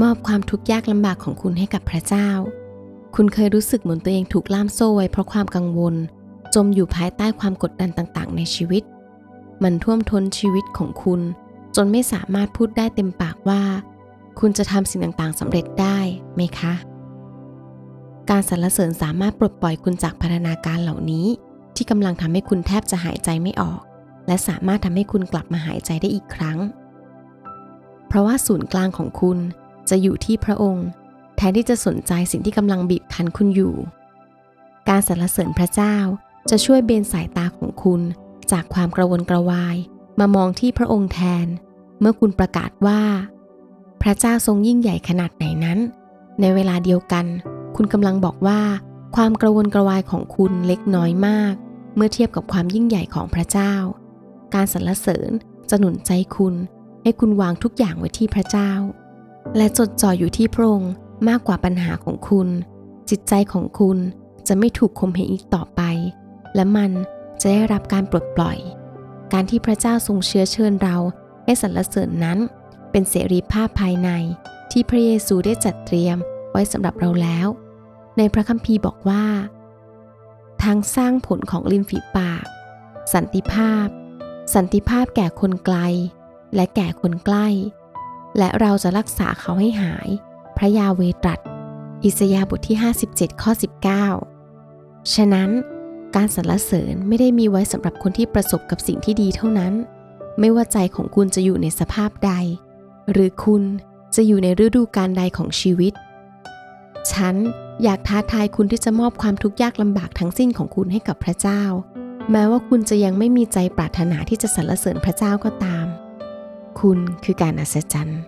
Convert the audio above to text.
มอบความทุกข์ยากลำบากของคุณให้กับพระเจ้า คุณเคยรู้สึกเหมือนตัวเองถูกล่ามโซ่ไว้เพราะความกังวล จมอยู่ภายใต้ความกดดันต่างๆ ในชีวิต มันท่วมท้นชีวิตของคุณ จนไม่สามารถพูดได้เต็มปากว่า คุณจะทำสิ่งต่างๆสำเร็จได้ไหมคะ การสรรเสริญสามารถปลดปล่อยคุณจากพัฒนาการเหล่านี้ ที่กำลังทำให้คุณแทบจะหายใจไม่ออก และสามารถทำให้คุณกลับมาหายใจได้อีกครั้ง เพราะว่าศูนย์กลางของคุณ จะอยู่ที่พระองค์ แทนที่จะสนใจสิ่งที่กำลังบีบคั้นคุณอยู่ การสรรเสริญพระเจ้าจะช่วยเบนสายตาของคุณ จากความกระวนกระวาย มามองที่พระองค์แทน เมื่อคุณประกาศว่า พระเจ้าทรงยิ่งใหญ่ขนาดไหนนั้น ในเวลาเดียวกัน คุณกำลังบอกว่า ความกระวนกระวายของคุณเล็กน้อยมาก เมื่อเทียบกับความยิ่งใหญ่ของพระเจ้า การสรรเสริญจะหนุนใจคุณ ให้คุณวางทุกอย่างไว้ที่พระเจ้า และจดจ่ออยู่ที่พระองค์มากกว่าปัญหาของคุณ จิตใจของคุณจะไม่ถูกข่มเหงอีกต่อไป และมันจะได้รับการปลดปล่อย การที่พระเจ้าทรงเชื้อเชิญเราให้สรรเสริญนั้น เป็นเสรีภาพภายในที่พระเยซูได้จัดเตรียมไว้สำหรับเราแล้ว ในพระคัมภีร์บอกว่า ทางสร้างผลของริมฝีปาก สันติภาพ สันติภาพแก่คนไกล และแก่คนใกล้ และเราจะรักษาเขาให้หาย พระยาเวตรัส อิสยาบทที่ 57 ข้อ 19 ฉะนั้น การสรรเสริญไม่ได้มีไว้สำหรับคนที่ประสบกับสิ่งที่ดีเท่านั้น ไม่ว่าใจของคุณจะอยู่ในสภาพใด หรือคุณจะอยู่ในฤดูการใดของชีวิต ฉันอยากท้าทายคุณที่จะมอบความทุกข์ยากลำบากทั้งสิ้นของคุณให้กับพระเจ้า แม้ว่าคุณจะยังไม่มีใจปรารถนาที่จะสรรเสริญพระเจ้าก็ตาม คุณคือการอัศจรรย์